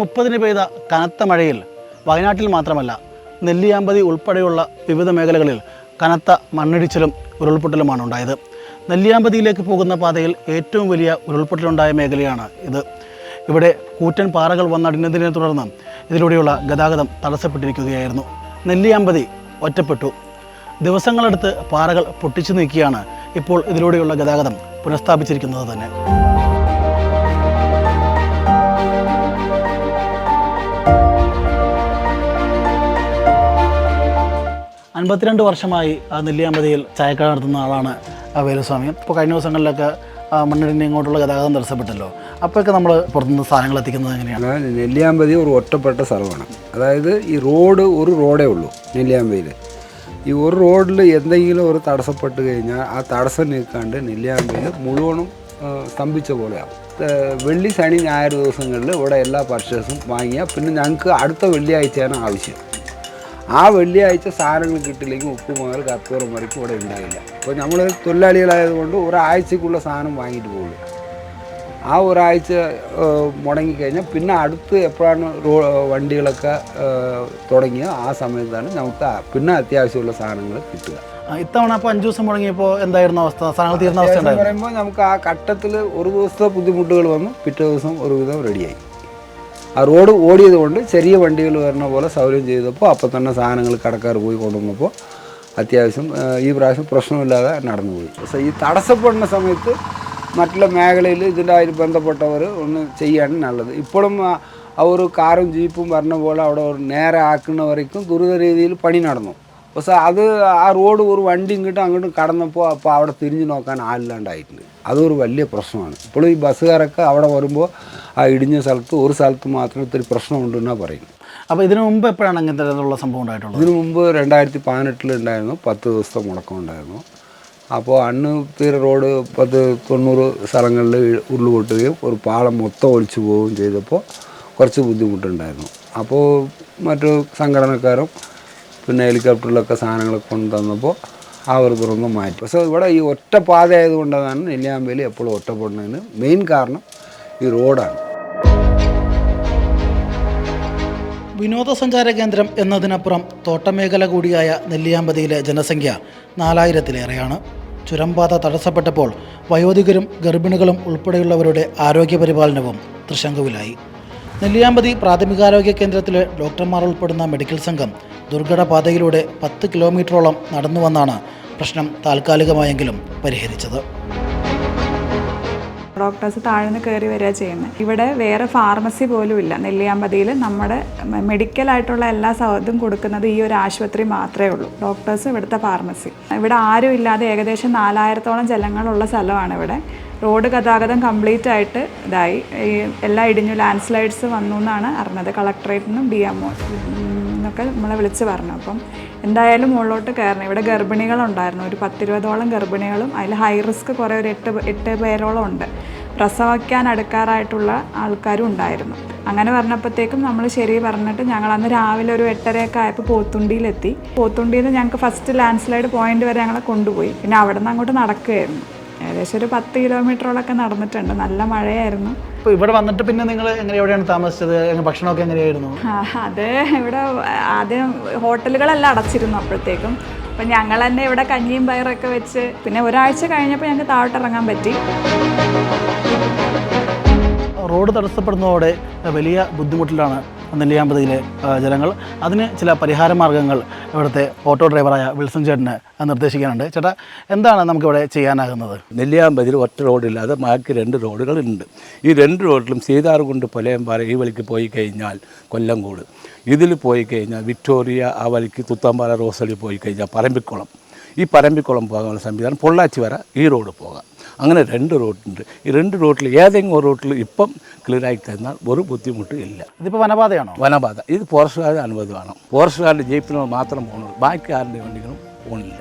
മുപ്പതിന് പെയ്ത കനത്ത മഴയിൽ വയനാട്ടിൽ മാത്രമല്ല നെല്ലിയാമ്പതി ഉൾപ്പെടെയുള്ള വിവിധ മേഖലകളിൽ കനത്ത മണ്ണിടിച്ചിലും ഉരുൾപൊട്ടലുമാണ് ഉണ്ടായത്. നെല്ലിയാമ്പതിയിലേക്ക് പോകുന്ന പാതയിൽ ഏറ്റവും വലിയ ഉരുൾപൊട്ടലുണ്ടായ മേഖലയാണ് ഇത്. ഇവിടെ കൂറ്റൻ പാറകൾ വന്നടിഞ്ഞതിനെ തുടർന്ന് ഇതിലൂടെയുള്ള ഗതാഗതം തടസ്സപ്പെട്ടിരിക്കുകയായിരുന്നു. നെല്ലിയാമ്പതി ഒറ്റപ്പെട്ടു. ദിവസങ്ങളെടുത്ത് പാറകൾ പൊട്ടിച്ചു നീക്കിയാണ് ഇപ്പോൾ ഇതിലൂടെയുള്ള ഗതാഗതം പുനഃസ്ഥാപിച്ചിരിക്കുന്നത് തന്നെ. അൻപത്തിരണ്ട് വർഷമായി നെല്ലിയാമ്പതിയിൽ ചായക്കട നടത്തുന്ന ആളാണ് വേലുസ്വാമി. ഇപ്പോൾ കഴിഞ്ഞ ദിവസങ്ങളിലൊക്കെ മണ്ണിടിന്റെ ഇങ്ങോട്ടുള്ള ഗതാഗതം തടസ്സപ്പെട്ടല്ലോ. അപ്പോഴൊക്കെ നമ്മൾ പുറത്തുനിന്ന് സാധനങ്ങൾ എത്തിക്കുന്നത് എങ്ങനെയാണ്? നെല്ലിയാമ്പതി ഒരു ഒറ്റപ്പെട്ട സ്ഥലമാണ്. അതായത് ഈ റോഡ് ഒരു റോഡേ ഉള്ളൂ നെല്ലിയാമ്പതിയിൽ ഈ ഒരു റോഡിൽ എന്തെങ്കിലും ഒരു തടസ്സപ്പെട്ട് കഴിഞ്ഞാൽ ആ തടസ്സം നീക്കാണ്ട് നെല്ലിയാമ്പതിയിൽ മുഴുവനും സ്തംഭിച്ച പോലെയാവും. ആ, വെള്ളി ശനി ഞായർ ദിവസങ്ങളിൽ ഇവിടെ എല്ലാ പർച്ചേസും വാങ്ങിയാൽ പിന്നെ ഞങ്ങൾക്ക് അടുത്ത വെള്ളിയാഴ്ചയാണ് ആവശ്യം. ആ വെള്ളിയാഴ്ച സാധനങ്ങൾ കിട്ടില്ലെങ്കിൽ ഉപ്പുമാർ കർപ്പൂരം വരയ്ക്കും ഇവിടെ ഉണ്ടാവില്ല. അപ്പോൾ നമ്മൾ തൊഴിലാളികളായതുകൊണ്ട് ഒരാഴ്ചക്കുള്ള സാധനം വാങ്ങിയിട്ട് പോകുള്ളൂ. ആ ഒരാഴ്ച മുടങ്ങിക്കഴിഞ്ഞാൽ പിന്നെ അടുത്ത് എപ്പോഴാണ് റോ വണ്ടികളൊക്കെ തുടങ്ങിയത് തുടങ്ങിയ ആ സമയത്താണ് നമുക്ക് പിന്നെ അത്യാവശ്യമുള്ള സാധനങ്ങൾ കിട്ടുക. ഇത്തവണ അപ്പോൾ അഞ്ച് ദിവസം മുടങ്ങിയപ്പോൾ എന്തായിരുന്നു അവസ്ഥ? സാധനങ്ങൾ തീർന്ന അവസ്ഥ പറയുമ്പോൾ നമുക്ക് ആ ഘട്ടത്തിൽ ഒരു ദിവസത്തെ ബുദ്ധിമുട്ടുകൾ വന്നു പിറ്റേ ദിവസം ഒരുവിധം റെഡിയായി ആ റോഡ് ഓടിയത് കൊണ്ട് ചെറിയ വണ്ടികൾ വരുന്ന പോലെ സൗകര്യം ചെയ്തപ്പോൾ അപ്പം തന്നെ സാധനങ്ങൾ കടക്കാർ പോയി കൊണ്ടുവന്നപ്പോൾ അത്യാവശ്യം ഈ പ്രാവശ്യം പ്രശ്നമില്ലാതെ നടന്നുപോയി. പക്ഷേ ഈ തടസ്സപ്പെടുന്ന സമയത്ത് മറ്റുള്ള മേഖലയിൽ ഇതിന്റെ ബന്ധപ്പെട്ടവർ ഒന്ന് ചെയ്യാണ് നല്ലത്. ഇപ്പോഴും ആ- ഒരു കാറും ജീപ്പും പറഞ്ഞ പോലെ അവിടെ ഒരു നേരെ ആക്കുന്ന വരയ്ക്കും ദുരിത രീതിയിൽ പണി നടന്നു. പക്ഷേ അത് ആ റോഡ് ഒരു വണ്ടി ഇങ്ങോട്ടും അങ്ങോട്ടും കടന്നപ്പോൾ അപ്പോൾ അവിടെ തിരിഞ്ഞു നോക്കാൻ ആളില്ലാണ്ടായിട്ടുണ്ട്. അതൊരു വലിയ പ്രശ്നമാണ്. ഇപ്പോൾ ഈ ബസ്സുകാരൊക്കെ അവിടെ വരുമ്പോൾ ആ ഇടിഞ്ഞ സ്ഥലത്ത് ഒരു സ്ഥലത്ത് മാത്രം ഇത്തിരി പ്രശ്നമുണ്ടെന്നാണ് പറയുന്നത് അപ്പോൾ ഇതിനു മുമ്പ് എപ്പോഴാണ് അങ്ങനത്തെ തരത്തിലുള്ള സംഭവം ഉണ്ടായിട്ടുള്ളത്? ഇതിനു മുമ്പ് രണ്ടായിരത്തി പതിനെട്ടിൽ ഉണ്ടായിരുന്നു പത്ത് ദിവസത്തെ മുടക്കം ഉണ്ടായിരുന്നു. അപ്പോൾ അന്ന് തീരെ റോഡ് പത്ത് തൊണ്ണൂറ് സ്ഥലങ്ങളിൽ ഉരുൾ പൊട്ടുകയും ഒരു പാളം മൊത്തം ഒലിച്ചു പോവുകയും ചെയ്തപ്പോൾ കുറച്ച് ബുദ്ധിമുട്ടുണ്ടായിരുന്നു. അപ്പോൾ മറ്റു സംഘടനക്കാരും പിന്നെ ഹെലികോപ്റ്ററിലൊക്കെ സാധനങ്ങളൊക്കെ കൊണ്ടുവന്നപ്പോൾ ആ ഒരു തുറന്ന് മാറ്റി. പക്ഷേ ഇവിടെ ഈ ഒറ്റ പാത ആയതുകൊണ്ടാണ് നെല്ലിയാമ്പേലി എപ്പോഴും ഒറ്റപ്പെടുന്നതിന് മെയിൻ കാരണം ഈ റോഡാണ്. വിനോദസഞ്ചാര കേന്ദ്രം എന്നതിനപ്പുറം തോട്ടമേഖല കൂടിയായ നെല്ലിയാമ്പതിയിലെ ജനസംഖ്യ നാലായിരത്തിലേറെയാണ്. ചുരംപാത തടസ്സപ്പെട്ടപ്പോൾ വയോധികരും ഗർഭിണികളും ഉൾപ്പെടെയുള്ളവരുടെ ആരോഗ്യ പരിപാലനവും തൃശങ്കുവിലായി. നെല്ലിയാമ്പതി പ്രാഥമികാരോഗ്യ കേന്ദ്രത്തിലെ ഡോക്ടർമാർ ഉൾപ്പെടുന്ന മെഡിക്കൽ സംഘം ദുർഘടപാതയിലൂടെ പത്ത് കിലോമീറ്ററോളം നടന്നുവന്നാണ് പ്രശ്നം താൽക്കാലികമായെങ്കിലും പരിഹരിച്ചത്. ഡോക്ടേഴ്സ് താഴ്ന്ന് കയറി വരിക ചെയ്യുന്നത് ഇവിടെ വേറെ ഫാർമസി പോലും ഇല്ല. നെല്ലിയാമ്പതിയിൽ നമ്മുടെ മെഡിക്കലായിട്ടുള്ള എല്ലാ സൗകര്യം കൊടുക്കുന്നത് ഈ ഒരു ആശുപത്രി മാത്രമേ ഉള്ളൂ. ഡോക്ടേഴ്സ് ഇവിടുത്തെ ഫാർമസി. ഇവിടെ ആരും ഇല്ലാതെ ഏകദേശം നാലായിരത്തോളം ജലങ്ങളുള്ള സ്ഥലമാണ് ഇവിടെ. റോഡ് ഗതാഗതം കംപ്ലീറ്റ് ആയിട്ട് ഇതായി. എല്ലാം ഇടിഞ്ഞു ലാൻഡ് സ്ലൈഡ്സ് വന്നു എന്നാണ് അറിഞ്ഞത്. കളക്ടറേറ്റിൽ നിന്നും ഡി എം എന്നൊക്കെ നമ്മളെ വിളിച്ച് പറഞ്ഞു. അപ്പം എന്തായാലും മുകളിലോട്ട് കയറണം. ഇവിടെ ഗർഭിണികളുണ്ടായിരുന്നു. ഒരു പത്തിരുപതോളം ഗർഭിണികളും അതിൽ ഹൈ റിസ്ക് കുറേ ഒരു എട്ട് എട്ട് പേരോളം ഉണ്ട്. പ്രസവിക്കാൻ അടുക്കാറായിട്ടുള്ള ആൾക്കാരും ഉണ്ടായിരുന്നു. അങ്ങനെ പറഞ്ഞപ്പോഴത്തേക്കും നമ്മൾ ശരി പറഞ്ഞിട്ട് ഞങ്ങൾ അന്ന് രാവിലെ ഒരു എട്ടരയൊക്കെ ആയപ്പോൾ പോത്തുണ്ടിയിലെത്തി. പോത്തുണ്ടിയിൽ നിന്ന് ഞങ്ങൾക്ക് ഫസ്റ്റ് ലാൻഡ് സ്ലൈഡ് പോയിന്റ് വരെ ഞങ്ങളെ കൊണ്ടുപോയി. പിന്നെ അവിടെ നിന്ന് അങ്ങോട്ട് നടക്കുകയായിരുന്നു. ഏകദേശം ഒരു പത്ത് കിലോമീറ്ററോളൊക്കെ നടന്നിട്ടുണ്ട്. നല്ല മഴയായിരുന്നു. ഇപ്പോൾ ഇവിടെ വന്നിട്ട് പിന്നെ നിങ്ങൾ എങ്ങനെ എവിടെയാണ് താമസിച്ചത്? ഭക്ഷണമൊക്കെ എങ്ങനെയായിരുന്നു? അത് ഇവിടെ ആദ്യം ഹോട്ടലുകളെല്ലാം അടച്ചിരുന്നു അപ്പോഴത്തേക്കും. അപ്പം ഞങ്ങൾ തന്നെ ഇവിടെ കഞ്ഞിയും പയറൊക്കെ വെച്ച് പിന്നെ ഒരാഴ്ച കഴിഞ്ഞപ്പോൾ ഞങ്ങൾക്ക് താഴോട്ടിറങ്ങാൻ പറ്റി. റോഡ് തടസ്സപ്പെടുന്നതോടെ വലിയ ബുദ്ധിമുട്ടിലാണ് നെല്ലിയാമ്പതിയിലെ ജനങ്ങൾ അതിന് ചില പരിഹാര മാർഗങ്ങൾ ഇവിടുത്തെ ഓട്ടോ ഡ്രൈവറായ വിൽസൺ ചേട്ടന് നിർദ്ദേശിക്കാനുണ്ട്. ചേട്ടാ എന്താണ് നമുക്കിവിടെ ചെയ്യാനാകുന്നത്? നെല്ലിയാമ്പതിൽ ഒറ്റ റോഡില്ലാതെ ബാക്കി രണ്ട് റോഡുകളുണ്ട്. ഈ രണ്ട് റോഡിലും സീതാർകുണ്ട് പൊലയമ്പാറ ഈ വഴിക്ക് പോയി കഴിഞ്ഞാൽ കൊല്ലംകോട്. ഇതിൽ പോയി കഴിഞ്ഞാൽ വിക്ടോറിയ ആ വഴിക്ക് തുത്താമ്പാറ റോസടി പോയി കഴിഞ്ഞാൽ പറമ്പിക്കുളം. ഈ പറമ്പിക്കുളം പോകാനുള്ള സംവിധാനം പൊള്ളാച്ചി വര ഈ റോഡ് പോകാം. അങ്ങനെ രണ്ട് റോഡുണ്ട് ഈ രണ്ട് റോഡിൽ ഏതെങ്കിലും ഒരു റോഡിൽ ഇപ്പം ക്ലിയറായി തന്നാൽ ഒരു ബുദ്ധിമുട്ടും ഇല്ല. ഇതിപ്പോൾ വനപാതയാണോ? വനപാത. ഇത് ഫോറസ്റ്റുകാരുടെ അനുവദമാണ്. ഫോറസ്റ്റുകാരുടെ ജയിപ്പിന് മാത്രം പോകുന്നുള്ളൂ ബാക്കി ആരുടെ വണ്ടികളും പോകുന്നില്ല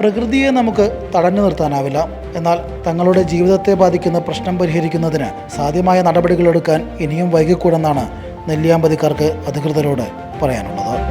പ്രകൃതിയെ നമുക്ക് തടഞ്ഞു നിർത്താനാവില്ല. എന്നാൽ തങ്ങളുടെ ജീവിതത്തെ ബാധിക്കുന്ന പ്രശ്നം പരിഹരിക്കുന്നതിന് സാധ്യമായ നടപടികളെടുക്കാൻ ഇനിയും വൈകിക്കൂടെന്നാണ് നെല്ലിയാമ്പതിക്കാർക്ക് അധികൃതരോട് പറയാനുള്ളത്.